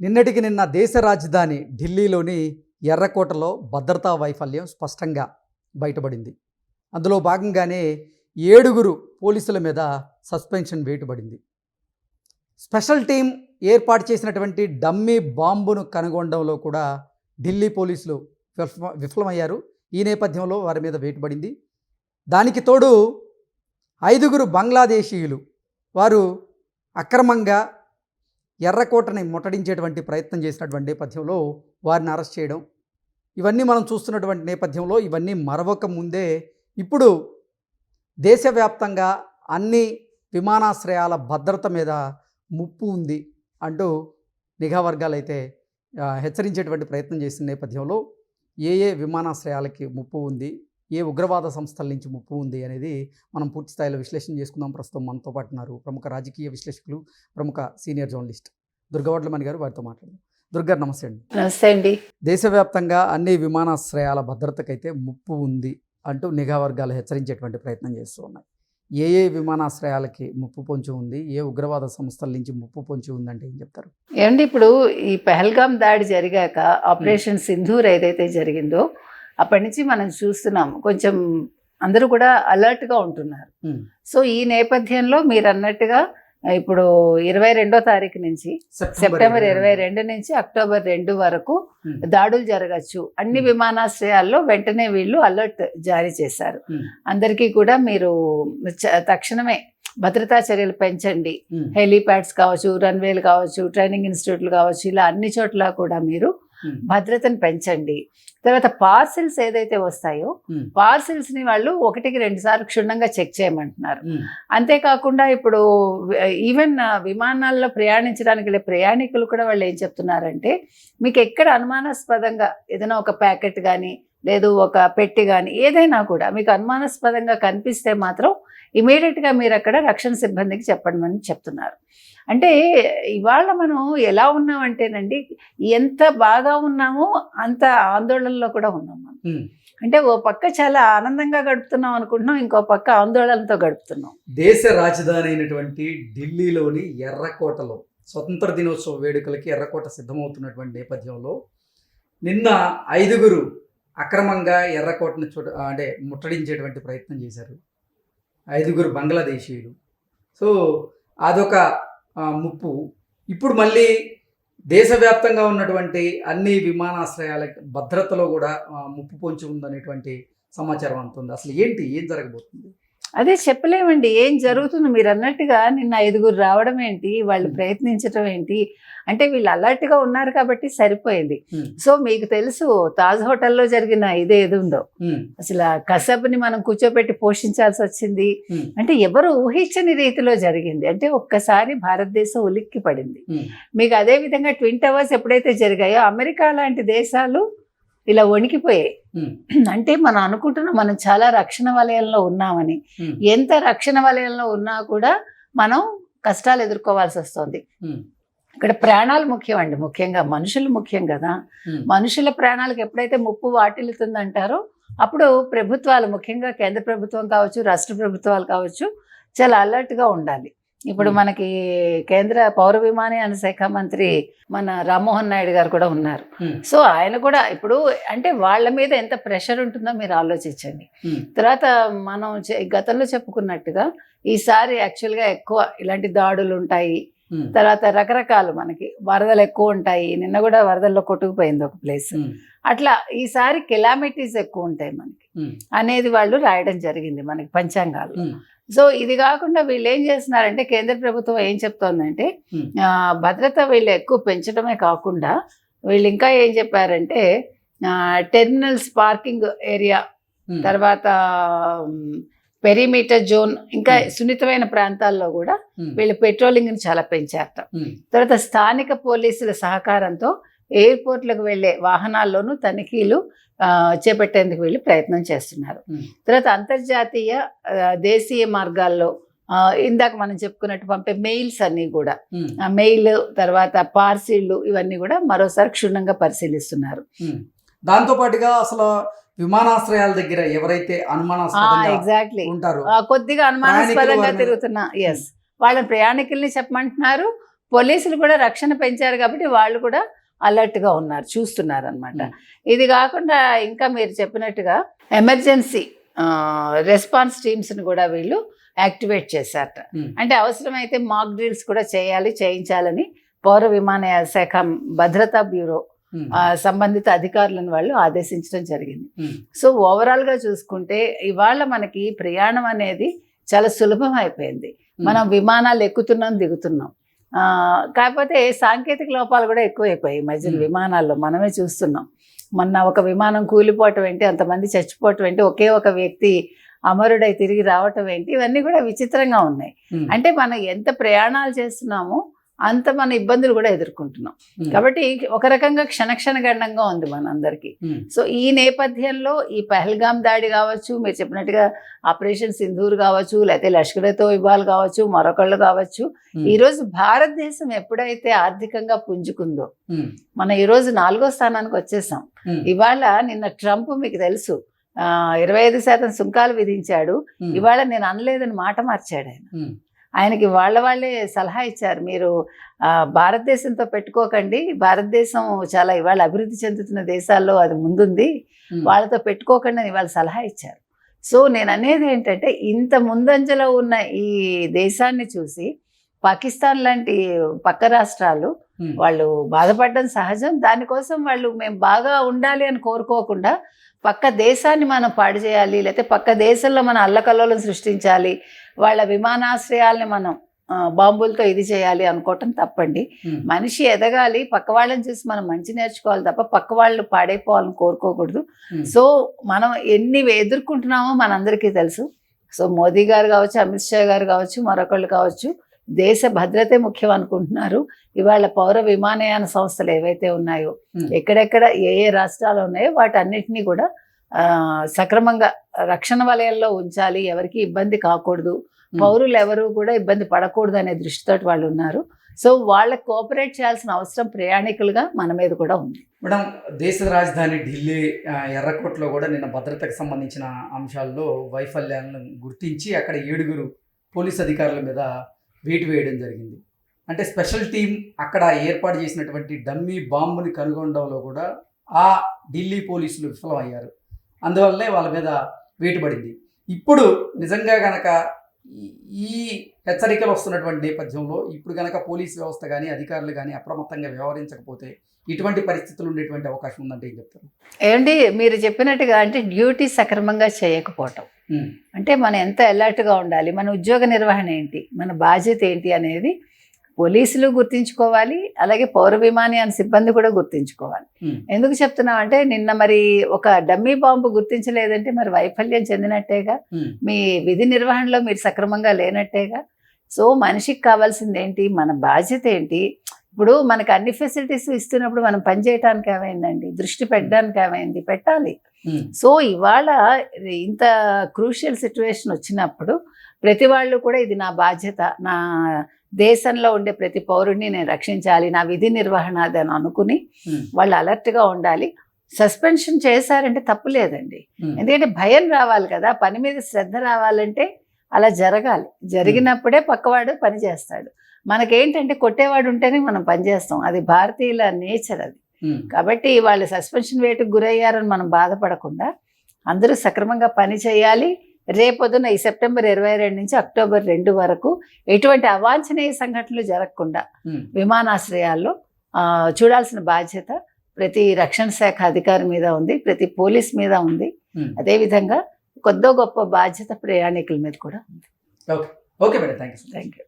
నిన్నటికి నిన్న దేశ రాజధాని ఢిల్లీలోని ఎర్రకోటలో భద్రతా వైఫల్యం స్పష్టంగా బయటపడింది. అందులో భాగంగానే ఏడుగురు పోలీసుల మీద సస్పెన్షన్ వేటుపడింది. స్పెషల్ టీం ఏర్పాటు చేసినటువంటి డమ్మీ బాంబును కనుగొనడంలో కూడా ఢిల్లీ పోలీసులు విఫలమయ్యారు. ఈ నేపథ్యంలో వారి మీద వేటుపడింది. దానికి తోడు ఐదుగురు బంగ్లాదేశీయులు వారు అక్రమంగా ఎర్రకోటని ముట్టడించేటువంటి ప్రయత్నం చేసినటువంటి నేపథ్యంలో వారిని అరెస్ట్ చేయడం ఇవన్నీ మనం చూస్తున్నటువంటి నేపథ్యంలో ఇవన్నీ మరవక ముందే ఇప్పుడు దేశవ్యాప్తంగా అన్ని విమానాశ్రయాల భద్రత మీద ముప్పు ఉంది అంటూ నిఘా వర్గాలైతే హెచ్చరించేటువంటి ప్రయత్నం చేసిన నేపథ్యంలో ఏ ఏ విమానాశ్రయాలకి ముప్పు ఉంది ఏ ఉగ్రవాద సంస్థల నుంచి ముప్పు ఉంది అనేది మనం పూర్తి స్థాయిలో విశ్లేషణ చేసుకుందాం. ప్రస్తుతం మనతో పాటున్నారు ప్రముఖ రాజకీయ విశ్లేషకులు ప్రముఖ సీనియర్ జర్నలిస్ట్ దుర్గవడ్లమణి గారు వారితో మాట్లాడదాం. దుర్గారు నమస్తే అండి. నమస్తే అండి. దేశవ్యాప్తంగా అన్ని విమానాశ్రయాల భద్రతకైతే ముప్పు ఉంది అంటూ నిఘా వర్గాలు హెచ్చరించేటువంటి ప్రయత్నం చేస్తూ ఉన్నాయి. ఏ ఏ విమానాశ్రయాలకి ముప్పు పొంచి ఉంది? ఏ ఉగ్రవాద సంస్థల నుంచి ముప్పు పొంచి ఉందంటే ఏం చెప్తారు? ఏమండి ఇప్పుడు ఈ పహల్గాం దాడి జరిగాక ఆపరేషన్ సింధూర్ ఏదైతే జరిగిందో అప్పటి నుంచి మనం చూస్తున్నాం కొంచెం అందరూ కూడా alert గా ఉంటున్నారు. సో ఈ నేపథ్యంలో మీరు అన్నట్టుగా ఇప్పుడు ఇరవై రెండో తారీఖు నుంచి సెప్టెంబర్ ఇరవై రెండు నుంచి అక్టోబర్ రెండు వరకు Hmm. దాడులు జరగచ్చు అన్ని Hmm. విమానాశ్రయాల్లో వెంటనే వీళ్ళు అలర్ట్ జారీ చేశారు Hmm. అందరికీ కూడా మీరు తక్షణమే భద్రతా చర్యలు పెంచండి హెలీప్యాడ్స్ కావచ్చు రన్వేలు కావచ్చు ట్రైనింగ్ ఇన్స్టిట్యూట్లు కావచ్చు ఇలా అన్ని చోట్ల కూడా మీరు భద్రతను పెంచండి. తర్వాత పార్సిల్స్ ఏదైతే వస్తాయో పార్సిల్స్ని వాళ్ళు ఒకటికి రెండు సార్లు క్షుణ్ణంగా చెక్ చేయమంటున్నారు. అంతేకాకుండా ఇప్పుడు ఈవెన్ విమానాల్లో ప్రయాణించడానికి వెళ్ళే ప్రయాణికులు కూడా వాళ్ళు ఏం చెప్తున్నారంటే మీకు ఎక్కడ అనుమానాస్పదంగా ఏదైనా ఒక ప్యాకెట్ కానీ లేదు ఒక పెట్టి కానీ ఏదైనా కూడా మీకు అనుమానాస్పదంగా కనిపిస్తే మాత్రం ఇమీడియట్గా మీరు అక్కడ రక్షణ సిబ్బందికి చెప్పండి చెప్తున్నారు. అంటే ఇవాళ మనం ఎలా ఉన్నామంటేనండి ఎంత బాగా ఉన్నామో అంత ఆందోళనలో కూడా ఉన్నాం మనం. అంటే ఓ పక్క చాలా ఆనందంగా గడుపుతున్నాం అనుకుంటున్నాం ఇంకో పక్క ఆందోళనతో గడుపుతున్నాం. దేశ రాజధాని అయినటువంటి ఢిల్లీలోని ఎర్రకోటలో స్వతంత్ర దినోత్సవ వేడుకలకి ఎర్రకోట సిద్ధమవుతున్నటువంటి నేపథ్యంలో నిన్న ఐదుగురు అక్రమంగా ఎర్రకోటను చూడ అంటే ముట్టడించేటువంటి ప్రయత్నం చేశారు. ఐదుగురు బంగ్లాదేశీయులు. సో అదొక ముప్పు. ఇప్పుడు మళ్ళీ దేశవ్యాప్తంగా ఉన్నటువంటి అన్ని విమానాశ్రయాల భద్రతలో కూడా ముప్పు పొంచి ఉందనేటువంటి సమాచారం అందుతుంది. అసలు ఏంటి? ఏం జరగబోతుంది? అదే చెప్పలేమండి. ఏం జరుగుతుంది? మీరు అన్నట్టుగా నిన్న ఐదుగురు రావడం ఏంటి? వాళ్ళు. ప్రయత్నించడం ఏంటి? అంటే వీళ్ళు alert గా ఉన్నారు కాబట్టి సరిపోయింది. సో మీకు తెలుసు తాజ్ హోటల్లో జరిగిన ఇదే ఏది ఉందో అసలు కసబ్ని మనం కూర్చోబెట్టి పోషించాల్సి వచ్చింది. అంటే ఎవరు ఊహించని రీతిలో జరిగింది. అంటే ఒక్కసారి భారతదేశం ఉలిక్కి పడింది మీకు అదే విధంగా ట్విన్ టవర్స్ ఎప్పుడైతే జరిగాయో అమెరికా లాంటి దేశాలు ఇలా వణికిపోయాయి. అంటే మనం అనుకుంటున్నాం మనం చాలా రక్షణ వలయంలో ఉన్నామని. ఎంత రక్షణ వలయంలో ఉన్నా కూడా మనం కష్టాలు ఎదుర్కోవాల్సి వస్తుంది. ఇక్కడ ప్రాణాలు ముఖ్యం అండి ముఖ్యంగా మనుషులు ముఖ్యం కదా. మనుషుల ప్రాణాలకు ఎప్పుడైతే ముప్పు వాటిల్లుతుందంటారో అప్పుడు ప్రభుత్వాలు ముఖ్యంగా కేంద్ర ప్రభుత్వం కావచ్చు రాష్ట్ర ప్రభుత్వాలు కావచ్చు చాలా అలర్ట్గా ఉండాలి. ఇప్పుడు. మనకి కేంద్ర పౌర విమానయాన శాఖ మంత్రి మన రామ్మోహన్ నాయుడు గారు కూడా ఉన్నారు. సో ఆయన కూడా ఇప్పుడు అంటే వాళ్ళ మీద ఎంత ప్రెషర్ ఉంటుందో మీరు ఆలోచించండి. తర్వాత మనం గతంలో చెప్పుకున్నట్టుగా ఈసారి యాక్చువల్గా ఎక్కువ ఇలాంటి దాడులు ఉంటాయి. తర్వాత రకరకాలు మనకి వరదలు ఎక్కువ ఉంటాయి. నిన్న కూడా వరదల్లో కొట్టుకుపోయింది ఒక ప్లేస్. అట్లా ఈసారి కెలామిటీస్ ఎక్కువ ఉంటాయి మనకి. అనేది వాళ్ళు రాయడం జరిగింది మనకి పంచాంగాలు సో ఇది కాకుండా వీళ్ళు ఏం చేస్తున్నారంటే కేంద్ర ప్రభుత్వం ఏం చెప్తోందంటే భద్రత వీళ్ళు ఎక్కువ పెంచడమే కాకుండా వీళ్ళు ఇంకా ఏం చెప్పారంటే టెర్మినల్స్ పార్కింగ్ ఏరియా తర్వాత పెరిమీటర్ జోన్ ఇంకా. సున్నితమైన ప్రాంతాల్లో కూడా వీళ్ళు పెట్రోలింగ్ని చాలా పెంచారట. తర్వాత స్థానిక పోలీసుల సహకారంతో ఎయిర్పోర్ట్లకు వెళ్ళే వాహనాల్లోనూ తనిఖీలు చేపట్టేందుకు వీళ్ళు ప్రయత్నం చేస్తున్నారు. తర్వాత అంతర్జాతీయ దేశీయ మార్గాల్లో ఇందాక మనం చెప్పుకున్నట్టు పంపే మెయిల్స్ అన్నీ కూడా మెయిల్ తర్వాత పార్సిళ్ళు ఇవన్నీ కూడా మరోసారి క్షుణ్ణంగా పరిశీలిస్తున్నారు. ఉమ్. దాంతో పాటుగా అసలు విమానాశ్రయాల దగ్గర ఎవరైతే ఎగ్జాక్ట్లీ ఉంటారో కొద్దిగా అనుమానాస్పదంగా తిరుగుతున్నా ఎస్ వాళ్ళ ప్రయాణికుల్ని చెప్పమంటున్నారు పోలీసులు కూడా రక్షణ పెంచారు కాబట్టి వాళ్ళు కూడా అలర్ట్గా ఉన్నారు చూస్తున్నారు అనమాట. ఇది కాకుండా ఇంకా మీరు చెప్పినట్టుగా ఎమర్జెన్సీ రెస్పాన్స్ టీమ్స్ని కూడా వీళ్ళు యాక్టివేట్ చేశారట. అంటే అవసరమైతే మాక్ డ్రిల్స్ కూడా చేయాలి చేయించాలని పౌర విమానయాన శాఖ భద్రతా బ్యూరో సంబంధిత అధికారులను వాళ్ళు ఆదేశించడం జరిగింది. సో ఓవరాల్గా చూసుకుంటే ఇవాళ మనకి ప్రయాణం అనేది చాలా సులభం అయిపోయింది. మనం విమానాలు ఎక్కుతున్నాం దిగుతున్నాం. కాకపోతే సాంకేతిక లోపాలు కూడా ఎక్కువైపోయాయి Hmm. విమానాల్లో. మనమే చూస్తున్నాం. మొన్న ఒక విమానం కూలిపోవటం ఏంటి అంతమంది చచ్చిపోవటం ఏంటి ఒకే ఒక వ్యక్తి అమరుడై తిరిగి రావటం ఏంటి ఇవన్నీ కూడా విచిత్రంగా ఉన్నాయి. అంటే మనం ఎంత ప్రయాణాలు చేస్తున్నామో అంత మన ఇబ్బందులు కూడా ఎదుర్కొంటున్నాం. ఉమ్, కాబట్టి ఒక రకంగా క్షణక్షణ గండంగా ఉంది మనందరికీ. ఉమ్, సో ఈ నేపథ్యంలో ఈ పహల్గామ్ దాడి కావచ్చు మీరు చెప్పినట్టుగా ఆపరేషన్ సింధూర్ కావచ్చు లేకపోతే లష్కర్ తోయిబాల్ కావచ్చు మరొకళ్ళు కావచ్చు. ఉమ్, ఈ రోజు భారతదేశం ఎప్పుడైతే ఆర్థికంగా పుంజుకుందో మనం ఈ రోజు నాలుగో స్థానానికి వచ్చేసాం. ఇవాళ నిన్న ట్రంప్ మీకు తెలుసు ఇరవై ఐదు శాతం సుంకాలు విధించాడు. ఇవాళ నేను అనలేదని మాట మార్చాడు ఆయన. ఆయనకి వాళ్ళ వాళ్ళే సలహా ఇచ్చారు. మీరు ఆ, భారతదేశంతో పెట్టుకోకండి. భారతదేశం చాలా ఇవాళ అభివృద్ధి చెందుతున్న దేశాల్లో అది ముందుంది. వాళ్ళతో పెట్టుకోకండి అని వాళ్ళు సలహా ఇచ్చారు. సో నేను అనేది ఏంటంటే ఇంత ముందంజలో ఉన్న ఈ దేశాన్ని చూసి పాకిస్తాన్ లాంటి పక్క రాష్ట్రాలు వాళ్ళు బాధపడడం సహజం. దానికోసం వాళ్ళు మేము బాగా ఉండాలి అని కోరుకోకుండా పక్క దేశాన్ని మనం పాడు చేయాలి లేకపోతే పక్క దేశంలో మనం అల్లకల్లోలం సృష్టించాలి వాళ్ళ విమానాశ్రయాల్ని మనం బాంబులతో ఇది చేయాలి అనుకోవటం తప్పండి. మనిషి ఎదగాలి పక్క వాళ్ళని చూసి మనం మంచి నేర్చుకోవాలి తప్ప పక్క వాళ్ళు పాడైపోవాలని కోరుకోకూడదు. సో మనం ఎన్ని ఎదుర్కొంటున్నామో మనందరికీ తెలుసు. సో మోదీ గారు కావచ్చు అమిత్ షా గారు కావచ్చు మరొకళ్ళు కావచ్చు దేశ భద్రతే ముఖ్యం అనుకుంటున్నారు. ఇవాళ పౌర విమానయాన సంస్థలు ఏవైతే ఉన్నాయో ఎక్కడెక్కడ ఏ ఏ రాష్ట్రాలు ఉన్నాయో వాటన్నిటినీ కూడా ఆ, సక్రమంగా రక్షణ వలయంలో ఉంచాలి. ఎవరికి ఇబ్బంది కాకూడదు. పౌరులు ఎవరు కూడా ఇబ్బంది పడకూడదు అనే దృష్టితో వాళ్ళు ఉన్నారు. సో వాళ్ళకి కోఆపరేట్ చేయాల్సిన అవసరం ప్రయాణికులుగా మన మీద కూడా ఉంది. మేడం దేశ రాజధాని ఢిల్లీ ఎర్రకోటలో కూడా నిన్న భద్రతకు సంబంధించిన అంశాల్లో వైఫల్యాలను గుర్తించి అక్కడ ఏడుగురు పోలీస్ అధికారుల మీద వేటు వేయడం జరిగింది. అంటే స్పెషల్ టీం అక్కడ ఏర్పాటు చేసినటువంటి డమ్మీ బాంబుని కనుగొనడంలో కూడా ఆ ఢిల్లీ పోలీసులు విఫలమయ్యారు. అందువల్లే వాళ్ళ మీద వేటు పడింది. ఇప్పుడు నిజంగా కనుక ఈ- హెచ్చరికలు వస్తున్నటువంటి నేపథ్యంలో ఇప్పుడు గనక పోలీస్ వ్యవస్థ కానీ అధికారులు కానీ అప్రమత్తంగా వ్యవహరించకపోతే ఇటువంటి పరిస్థితులు ఉండేటువంటి అవకాశం ఉందంటే ఏం చెప్తారు? ఏమండి మీరు చెప్పినట్టుగా అంటే డ్యూటీ సక్రమంగా చేయకపోవటం. అంటే మనం ఎంత అలర్ట్గా ఉండాలి? మన ఉద్యోగ నిర్వహణ ఏంటి? మన బాధ్యత ఏంటి అనేది పోలీసులు గుర్తించుకోవాలి అలాగే పౌర విమానయాన సిబ్బంది కూడా గుర్తించుకోవాలి. ఎందుకు చెప్తున్నాం అంటే నిన్న మరి ఒక డమ్మీ బాంబు గుర్తించలేదంటే మరి వైఫల్యం చెందినట్టేగా? మీ విధి నిర్వహణలో మీరు సక్రమంగా లేనట్టేగా? సో మనిషికి కావాల్సింది ఏంటి మన బాధ్యత ఏంటి? ఇప్పుడు మనకు అన్ని ఫెసిలిటీస్ ఇస్తున్నప్పుడు మనం పని చేయడానికి ఏమైందండి? దృష్టి పెట్టడానికి ఏమైంది? పెట్టాలి. సో ఇవాళ ఇంత క్రూషియల్ సిచ్యువేషన్ వచ్చినప్పుడు ప్రతి వాళ్ళు కూడా ఇది నా బాధ్యత నా దేశంలో ఉండే ప్రతి పౌరుడిని నేను రక్షించాలి నా విధి నిర్వహణ అది అని అనుకుని వాళ్ళు అలర్ట్గా ఉండాలి. సస్పెన్షన్ చేశారంటే తప్పు లేదండి. ఎందుకంటే భయం రావాలి కదా పని మీద శ్రద్ధ రావాలంటే అలా జరగాలి. జరిగినప్పుడే పక్కవాడు పని చేస్తాడు. మనకేంటంటే కొట్టేవాడు ఉంటేనే మనం పని చేస్తాం. అది భారతీయుల నేచర్ అది. కాబట్టి వాళ్ళు సస్పెన్షన్ వేటుకు గురయ్యారని మనం బాధపడకుండా అందరూ సక్రమంగా పని చేయాలి. రేపొద్దున ఈ సెప్టెంబర్ ఇరవై రెండు నుంచి అక్టోబర్ రెండు వరకు ఎటువంటి అవాంఛనీయ సంఘటనలు జరగకుండా విమానాశ్రయాల్లో చూడాల్సిన బాధ్యత ప్రతి రక్షణ శాఖ అధికారి మీద ఉంది ప్రతి పోలీస్ మీద ఉంది. అదేవిధంగా కొద్దో గొప్ప బాధ్యత ప్రయాణికుల మీద కూడా ఉంది. Okay. Okay madam. Thank you thank you